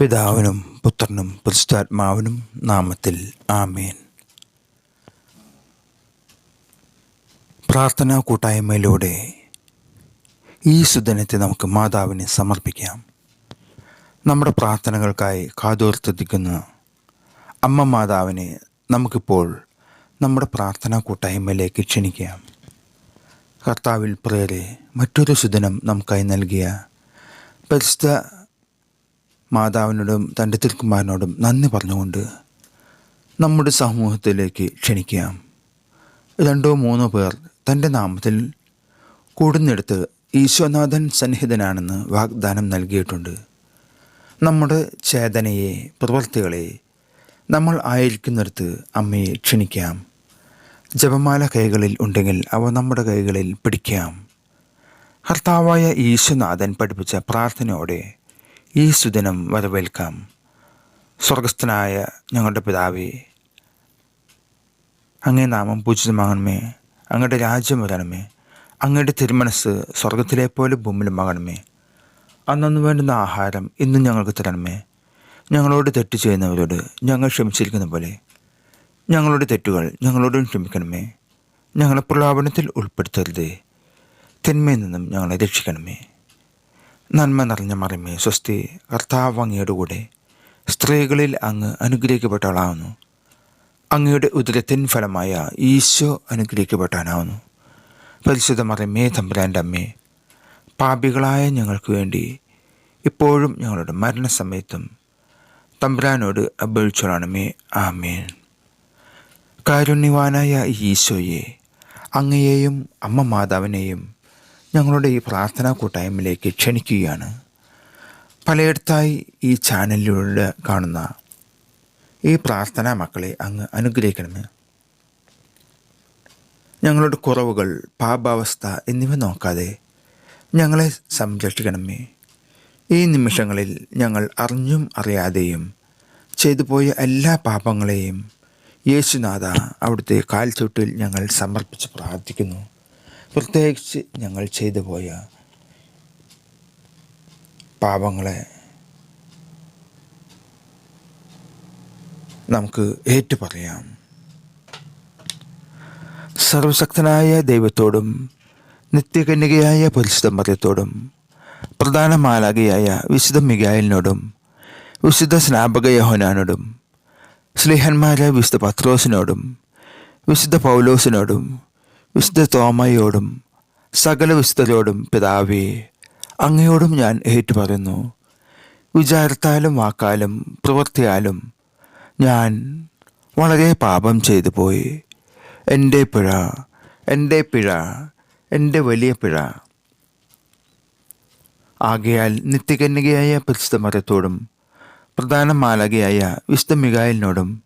പിതാവിനും പുത്രനും പുരുഷാത്മാവിനും നാമത്തിൽ ആമേൻ. പ്രാർത്ഥനാ കൂട്ടായ്മയിലൂടെ ഈ സുദിനത്തെ നമുക്ക് മാതാവിനെ സമർപ്പിക്കാം. നമ്മുടെ പ്രാർത്ഥനകൾക്കായി കാതോർത്തിരിക്കുന്ന അമ്മ മാതാവിനെ നമുക്കിപ്പോൾ നമ്മുടെ പ്രാർത്ഥനാ കൂട്ടായ്മയിലേക്ക് ക്ഷണിക്കാം. കർത്താവിൽ പ്രേരെ മറ്റൊരു സുദിനം നമുക്കായി നൽകിയ പരിശുദ്ധ മാതാവിനോടും തന്റെ തിരുക്കുമാരനോടും നന്ദി പറഞ്ഞുകൊണ്ട് നമ്മുടെ സമൂഹത്തിലേക്ക് ക്ഷണിക്കാം. രണ്ടോ മൂന്നോ പേർ തന്റെ നാമത്തിൽ കൂടുന്നിടത്ത് ഈശ്വനാഥൻ സന്നിഹിതനാണെന്ന് വാഗ്ദാനം നൽകിയിട്ടുണ്ട്. നമ്മുടെ ചേതനയെ പ്രവൃത്തികളെ നമ്മൾ ആയിരിക്കുന്നിടത്ത് അമ്മയെ ക്ഷണിക്കാം. ജപമാല കൈകളിൽ ഉണ്ടെങ്കിൽ അവ നമ്മുടെ കൈകളിൽ പിടിക്കാം. കർത്താവായ ഈശ്വനാഥൻ പഠിപ്പിച്ച പ്രാർത്ഥനയോടെ ഈ സുദിനം വരവേൽക്കാം. സ്വർഗസ്ഥനായ ഞങ്ങളുടെ പിതാവേ അങ്ങേ നാമം പൂജിതമാകണമേ. അങ്ങയുടെ രാജ്യം വരണമേ. അങ്ങയുടെ തിരുമനസ് സ്വർഗത്തിലെ പോലെ ഭൂമിയിലുമാകണമേ. അന്നു വേണ്ടുന്ന ആഹാരം ഇന്നും ഞങ്ങൾക്ക് തരണമേ. ഞങ്ങളോട് തെറ്റ് ചെയ്യുന്നവരോട് ഞങ്ങൾ ക്ഷമിച്ചിരിക്കുന്ന പോലെ. ഞങ്ങളുടെ തെറ്റുകൾ ഞങ്ങളോടും ക്ഷമിക്കണമേ. ഞങ്ങളെ പ്രലോഭനത്തിൽ ഉൾപ്പെടുത്തരുതേ. തിന്മയിൽ നിന്നും ഞങ്ങളെ രക്ഷിക്കണമേ. നന്മ നിറഞ്ഞ മറിമേ സ്വസ്തി കർത്താവ് അങ്ങയുടെ കൂടെ സ്ത്രീകളിൽ അങ്ങ് അനുഗ്രഹിക്കപ്പെട്ടവളാവുന്നു. അങ്ങയുടെ ഉദരത്തിൻ ഫലമായ ഈശോ അനുഗ്രഹിക്കപ്പെട്ടാനാവുന്നു പരിശുദ്ധ മറിമേ തമ്പുരാന്റെ അമ്മേ പാപികളായ ഞങ്ങൾക്ക് വേണ്ടി ഇപ്പോഴും ഞങ്ങളുടെ മരണസമയത്തും തമ്പുരാനോട് അപേക്ഷിച്ചോളണമേ ആമേൻ. കാരുണ്യവാനായ ഈശോയെ അങ്ങയെയും അമ്മ മാതാവിനെയും ഞങ്ങളുടെ ഈ പ്രാർത്ഥനാ കൂട്ടായ്മയിലേക്ക് ക്ഷണിക്കുകയാണ്. പലയിടത്തായി ഈ ചാനലിലൂടെ കാണുന്ന ഈ പ്രാർത്ഥനാ മക്കളെ അങ്ങ് അനുഗ്രഹിക്കണമേ. ഞങ്ങളുടെ കുറവുകൾ പാപാവസ്ഥ എന്നിവ നോക്കാതെ ഞങ്ങളെ സംരക്ഷിക്കണമേ. ഈ നിമിഷങ്ങളിൽ ഞങ്ങൾ അറിഞ്ഞും അറിയാതെയും ചെയ്തു പോയ എല്ലാ പാപങ്ങളെയും യേശുനാഥ അവിടുത്തെ കാൽച്ചുട്ടിൽ ഞങ്ങൾ സമർപ്പിച്ച് പ്രാർത്ഥിക്കുന്നു. പ്രത്യേകിച്ച് ഞങ്ങൾ ചെയ്തു പോയ പാപങ്ങളെ നമുക്ക് ഏറ്റു പറയാം സർവശക്തനായ ദൈവത്തോടും നിത്യകന്യകയായ പരിശുദ്ധ മറിയത്തോടും പ്രധാന മാലാകയായ വിശുദ്ധ മികായലിനോടും വിശുദ്ധ സ്നാപക യഹോനാനോടും സ്നേഹന്മാരായ വിശുദ്ധ പത്രോസിനോടും വിശുദ്ധ പൗലോസിനോടും വിശുദ്ധ തോമയോടും സകല വിശുദ്ധരോടും പിതാവേ അങ്ങയോടും ഞാൻ ഏറ്റുപറയുന്നു. വിചാരത്താലും വാക്കാലും പ്രവൃത്തിയാലും ഞാൻ വളരെ പാപം ചെയ്തു പോയി എന്റെ പിഴ എന്റെ പിഴ എന്റെ വലിയ പിഴ. ആകയാൽ നിത്യകന്യകയായ പരിശുദ്ധ മരത്തോടും പ്രധാന മാലകയായ വിശുദ്ധ മികായലിനോടും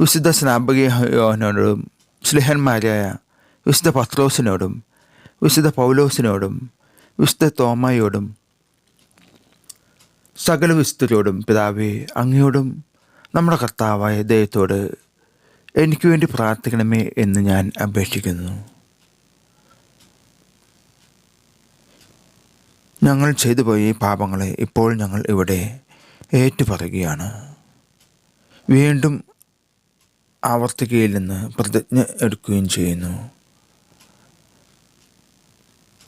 വിശുദ്ധ സ്നാപകയോനോടും സ്ലിഹന്മാരായ വിശുദ്ധ പത്രോസിനോടും വിശുദ്ധ പൗലോസിനോടും വിശുദ്ധ തോമയോടും സകല വിശുദ്ധരോടും പിതാവേ അങ്ങയോടും നമ്മുടെ കർത്താവായ ദൈവത്തോട് എനിക്ക് വേണ്ടി പ്രാർത്ഥിക്കണമേ എന്ന് ഞാൻ അപേക്ഷിക്കുന്നു. ഞങ്ങൾ ചെയ്തു പോയ പാപങ്ങളെ ഇപ്പോൾ ഞങ്ങൾ ഇവിടെ ഏറ്റുപറയുകയാണ്. വീണ്ടും ആവർത്തിക്കയില്ലെന്ന് പ്രതിജ്ഞ എടുക്കുകയും ചെയ്യുന്നു.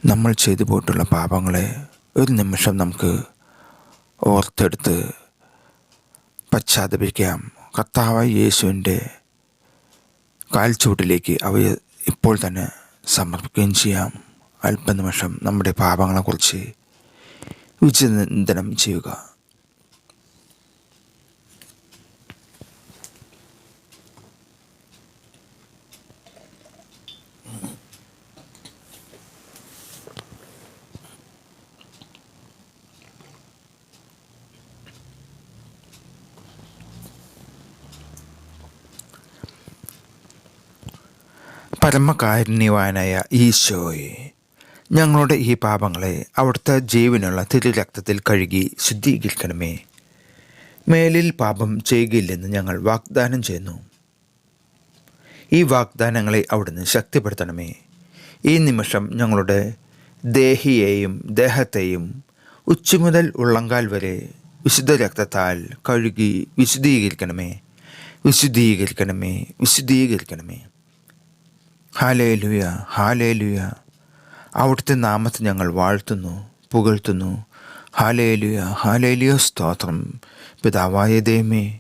നമ്മൾ ചെയ്തു പോയിട്ടുള്ള പാപങ്ങളെ ഒരു നിമിഷം നമുക്ക് ഓർത്തെടുത്ത് പശ്ചാത്തപിക്കാം. കർത്താവായ യേശുവിന്റെ കാൽച്ചുവട്ടിലേക്ക് അവയെ ഇപ്പോൾ തന്നെ സമർപ്പിക്കുകയും ചെയ്യാം. അല്പനിമിഷം നമ്മുടെ പാപങ്ങളെക്കുറിച്ച് വിചിന്തനം ചെയ്യുക. പരമകാരുണ്യവാനായ ഈശോയെ ഞങ്ങളുടെ ഈ പാപങ്ങളെ അവിടുത്തെ ജീവനുള്ള തിരുരക്തത്തിൽ കഴുകി ശുദ്ധീകരിക്കണമേ. മേലിൽ പാപം ചെയ്യുകയില്ലെന്ന് ഞങ്ങൾ വാഗ്ദാനം ചെയ്യുന്നു. ഈ വാഗ്ദാനങ്ങളെ അവിടുന്ന് ശക്തിപ്പെടുത്തണമേ. ഈ നിമിഷം ഞങ്ങളുടെ ദേഹിയെയും ദേഹത്തെയും ഉച്ചുമുതൽ ഉള്ളങ്കാൽ വരെ വിശുദ്ധ രക്തത്താൽ കഴുകി വിശുദ്ധീകരിക്കണമേ. വിശുദ്ധീകരിക്കണമേ വിശുദ്ധീകരിക്കണമേ. Hallelujah hallelujah. അവിടുത്തെ നാമത്തെ ഞങ്ങൾ വാഴ്ത്തുന്നു പുകഴ്ത്തുന്നു. ഹാലേ ലുയ ഹാലേ ലുയ സ്തോത്രം. പിതാവായ ദൈവമേ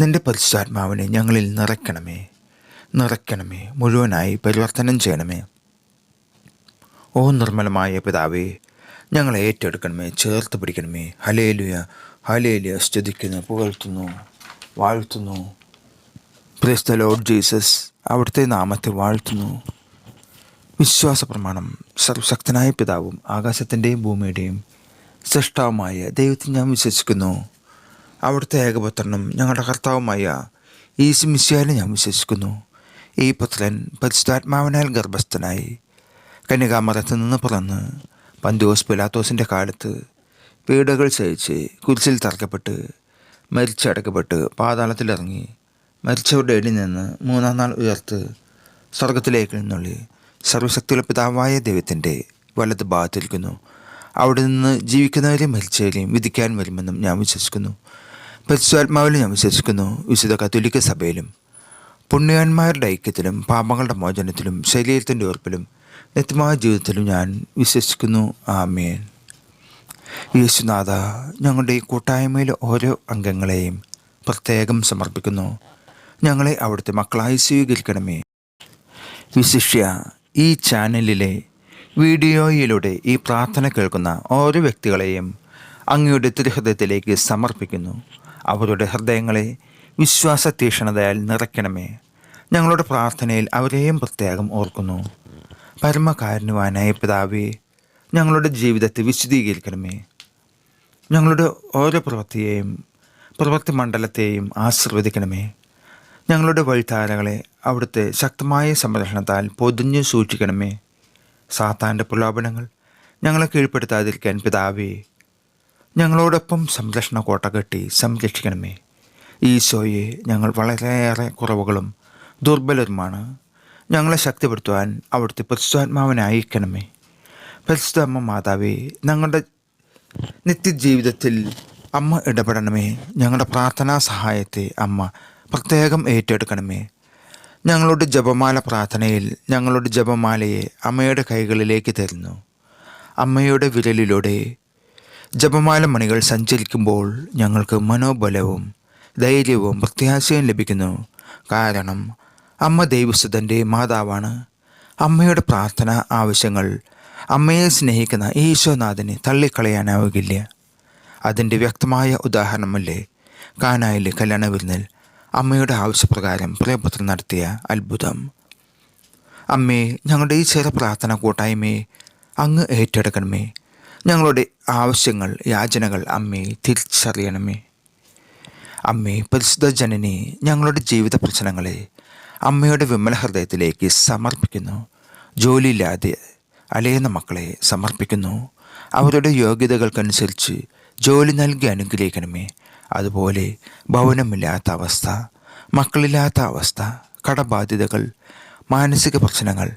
നിന്റെ പരിശുദ്ധാത്മാവിനെ ഞങ്ങളിൽ നിറയ്ക്കണമേ. നിറയ്ക്കണമേ മുഴുവനായി പരിവർത്തനം ചെയ്യണമേ. ഓ നിർമ്മലമായ പിതാവേ ഞങ്ങളെ ഏറ്റെടുക്കണമേ ചേർത്ത് പിടിക്കണമേ. ഹലേലുയ ഹലേലുയ സ്തുതിക്കുന്നു പുകഴ്ത്തുന്നു വാഴ്ത്തുന്നു. പ്രിസ്ത ലോഡ് ജീസസ് അവിടുത്തെ നാമത്തെ വാഴ്ത്തുന്നു. വിശ്വാസ പ്രമാണം സർവശക്തനായ പിതാവും ആകാശത്തിന്റെയും ഭൂമിയുടെയും സൃഷ്ടാവുമായ ദൈവത്തിൽ ഞാൻ വിശ്വസിക്കുന്നു. അവിടുത്തെ ഏകപുത്രനും ഞങ്ങളുടെ കർത്താവുമായ ഈസി മിസ്യാലും ഞാൻ വിശ്വസിക്കുന്നു. ഈ പുത്രൻ പരിശുദ്ധാത്മാവിനാൽ ഗർഭസ്ഥനായി കന്യകാമരത്തിൽ നിന്ന് പിറന്ന് പന്തോസ് പിലാത്തോസിന്റെ കാലത്ത് പീഡകൾ സഹിച്ച് കുരിശിൽ തറക്കപ്പെട്ട് മരിച്ചടക്കപ്പെട്ട് പാതാളത്തിലിറങ്ങി മരിച്ചവരുടെ ഇടയിൽ നിന്ന് മൂന്നാം നാൾ ഉയർത്ത് സ്വർഗത്തിലേക്ക് നിന്നുള്ളി സർവശക്തിയുള്ള പിതാവായ ദൈവത്തിന്റെ വലത് ഭാഗത്തിരിക്കുന്നു. അവിടെ നിന്ന് ജീവിക്കുന്നവരെയും മരിച്ചവരെയും വിധിക്കാൻ വരുമെന്നും ഞാൻ വിശ്വസിക്കുന്നു. പരിശുദ്ധാത്മാവിലും ഞാൻ വിശ്വസിക്കുന്നു. വിശുദ്ധ കത്തോലിക്ക സഭയിലും പുണ്യവാന്മാരുടെ ഐക്യത്തിലും പാപങ്ങളുടെ മോചനത്തിലും ശരീരത്തിന്റെ ഉറപ്പിലും നിത്യമായ ജീവിതത്തിലും ഞാൻ വിശ്വസിക്കുന്നു. ആമേൻ. യേശുനാഥ ഞങ്ങളുടെ ഈ കൂട്ടായ്മയിലെ ഓരോ അംഗങ്ങളെയും പ്രത്യേകം സമർപ്പിക്കുന്നു. ഞങ്ങളെ അവിടുത്തെ മക്കളായി സ്വീകരിക്കണമേ. വിശിഷ്യ ഈ ചാനലിലെ വീഡിയോയിലൂടെ ഈ പ്രാർത്ഥന കേൾക്കുന്ന ഓരോ വ്യക്തികളെയും അങ്ങയുടെ തിരുഹൃദയത്തിലേക്ക് സമർപ്പിക്കുന്നു. അവരുടെ ഹൃദയങ്ങളെ വിശ്വാസ തീക്ഷണതയാൽ നിറയ്ക്കണമേ. ഞങ്ങളുടെ പ്രാർത്ഥനയിൽ അവരെയും പ്രത്യേകം ഓർക്കുന്നു. പരമകാരുണ്യവാനായ പിതാവേ ഞങ്ങളുടെ ജീവിതത്തെ വിശദീകരിക്കണമേ ഞങ്ങളുടെ ഓരോ പ്രവൃത്തിയെയും പ്രവൃത്തി മണ്ഡലത്തെയും ആശീർവദിക്കണമേ. ഞങ്ങളുടെ വഴിത്താരകളെ അവിടുത്തെ ശക്തമായ സംരക്ഷണത്താൽ പൊതിഞ്ഞു സൂക്ഷിക്കണമേ. സാത്താന്റെ പ്രലോഭനങ്ങൾ ഞങ്ങളെ കീഴ്പ്പെടുത്താതിരിക്കാൻ പിതാവേ ഞങ്ങളോടൊപ്പം സംരക്ഷണ കോട്ട കെട്ടി സംരക്ഷിക്കണമേ. ഈശോയെ ഞങ്ങൾ വളരെയേറെ കുറവുകളും ദുർബലരുമാണ്. ഞങ്ങളെ ശക്തിപ്പെടുത്തുവാൻ അവിടുത്തെ പരിശുദ്ധാത്മാവനായിരിക്കണമേ. പരിശുദ്ധ പരിശുദ്ധ മാതാവേ ഞങ്ങളുടെ നിത്യജീവിതത്തിൽ അമ്മ ഇടപെടണമേ. ഞങ്ങളുടെ പ്രാർത്ഥനാ സഹായത്തെ അമ്മ പ്രത്യേകം ഏറ്റെടുക്കണമേ. ഞങ്ങളുടെ ജപമാല പ്രാർത്ഥനയിൽ ഞങ്ങളുടെ ജപമാലയെ അമ്മയുടെ കൈകളിലേക്ക് തരുന്നു. അമ്മയുടെ വിരലിലൂടെ ജപമാല മണികൾ സഞ്ചരിക്കുമ്പോൾ ഞങ്ങൾക്ക് മനോബലവും ധൈര്യവും പ്രത്യാശയും ലഭിക്കുന്നു. കാരണം അമ്മ ദൈവസുതന്റെ മാതാവാണ്. അമ്മയുടെ പ്രാർത്ഥന ആവശ്യങ്ങൾ അമ്മയെ സ്നേഹിക്കുന്ന ഈശോനാഥനെ തള്ളിക്കളയാനാവുകയില്ല. അതിന്റെ വ്യക്തമായ ഉദാഹരണമല്ലേ? കാനായിലെ കല്യാണ വിരുന്നിൽ അമ്മയുടെ ആവശ്യപ്രകാരം പ്രിയപുത്രൻ നടത്തിയ അത്ഭുതം. അമ്മേ ഞങ്ങളുടെ ഈ ചെറു പ്രാർത്ഥന കൂട്ടായ്മയെ അങ്ങ് ഏറ്റെടുക്കണമേ. ഞങ്ങളുടെ ആവശ്യങ്ങൾ യാചനകൾ അമ്മേ തിരിച്ചറിയണമേ. അമ്മേ പരിശുദ്ധ ജനനെ ഞങ്ങളുടെ ജീവിത പ്രശ്നങ്ങളെ അമ്മയുടെ വിമല ഹൃദയത്തിലേക്ക് സമർപ്പിക്കുന്നു. ജോലിയില്ലാതെ അലയുന്ന മക്കളെ സമർപ്പിക്കുന്നു. അവരുടെ യോഗ്യതകൾക്കനുസരിച്ച് ജോലി നൽകി അനുഗ്രഹിക്കണമേ. അതുപോലെ ഭവനമില്ലാത്ത അവസ്ഥ മക്കളില്ലാത്ത അവസ്ഥ കടബാധ്യതകൾ മാനസിക പ്രശ്നങ്ങൾ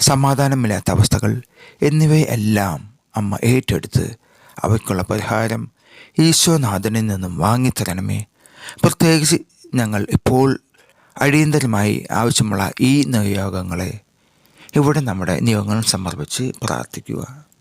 സമാധാനമില്ലാത്ത അവസ്ഥകൾ എന്നിവയെല്ലാം അമ്മ ഏറ്റെടുത്ത് അവയ്ക്കുള്ള പരിഹാരം ഈശോനാഥനിൽ നിന്നും വാങ്ങിത്തരണമേ. പ്രത്യേകിച്ച് ഞങ്ങൾ ഇപ്പോൾ അടിയന്തരമായി ആവശ്യമുള്ള ഈ നിയോഗങ്ങളെ ഇവിടെ നമ്മുടെ നിയോഗങ്ങൾ സമർപ്പിച്ച് പ്രാർത്ഥിക്കുക.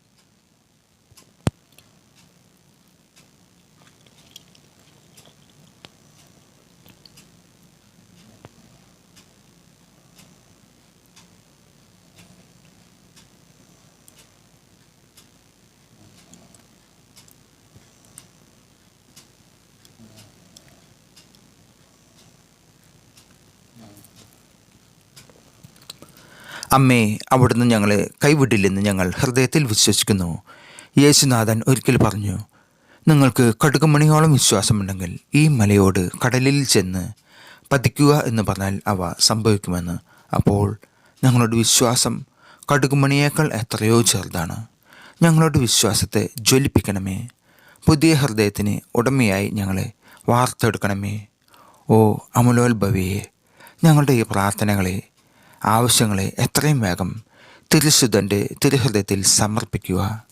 അമ്മേ അവിടുന്ന് ഞങ്ങളെ കൈവിടില്ലെന്ന് ഞങ്ങൾ ഹൃദയത്തിൽ വിശ്വസിക്കുന്നു. യേശുനാഥൻ ഒരിക്കൽ പറഞ്ഞു നിങ്ങൾക്ക് കടുകുമണിയോളം വിശ്വാസമുണ്ടെങ്കിൽ ഈ മലയോട് കടലിൽ ചെന്ന് പതിക്കുക എന്ന് പറഞ്ഞാൽ അവ സംഭവിക്കുമെന്ന്. അപ്പോൾ ഞങ്ങളുടെ വിശ്വാസം കടുകുമണിയേക്കാൾ എത്രയോ ചെറുതാണ്. ഞങ്ങളുടെ വിശ്വാസത്തെ ജ്വലിപ്പിക്കണമേ. പുതിയ ഹൃദയത്തിന് ഉടമയായി ഞങ്ങളെ വാർത്തെടുക്കണമേ. ഓ അമലോത്ഭവിയെ ഞങ്ങളുടെ ഈ പ്രാർത്ഥനകളെ ആവശ്യങ്ങളെ എത്രയും വേഗം തിരുശുദ്ധന്റെ തിരുഹൃദയത്തിൽ സമർപ്പിക്കുക.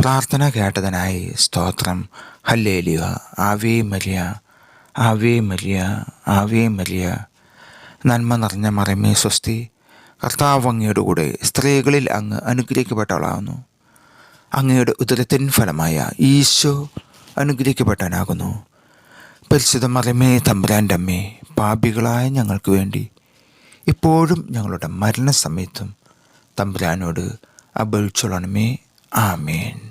പ്രാർത്ഥന കേട്ടതിനായി സ്തോത്രം. ഹല്ലേലിയ. ആവേ മരിയ. ആവേ മരിയ. ആവേ മരിയ. നന്മ നിറഞ്ഞ മറമേ സ്വസ്തി. കർത്താവ് അങ്ങയുടെ കൂടെ സ്ത്രീകളിൽ അങ്ങ് അനുഗ്രഹിക്കപ്പെട്ടവളാകുന്നു. അങ്ങയുടെ ഉദരത്തിൻ ഫലമായ ഈശോ അനുഗ്രഹിക്കപ്പെട്ടവനാകുന്നു. പരിശുദ്ധ മറമേ തമ്പുരാന്റെ അമ്മേ പാപികളായ ഞങ്ങൾക്ക് വേണ്ടി ഇപ്പോഴും ഞങ്ങളുടെ മരണസമയത്തും തമ്പുരാനോട് അപേക്ഷിച്ചോളണമേ. ആമേൻ.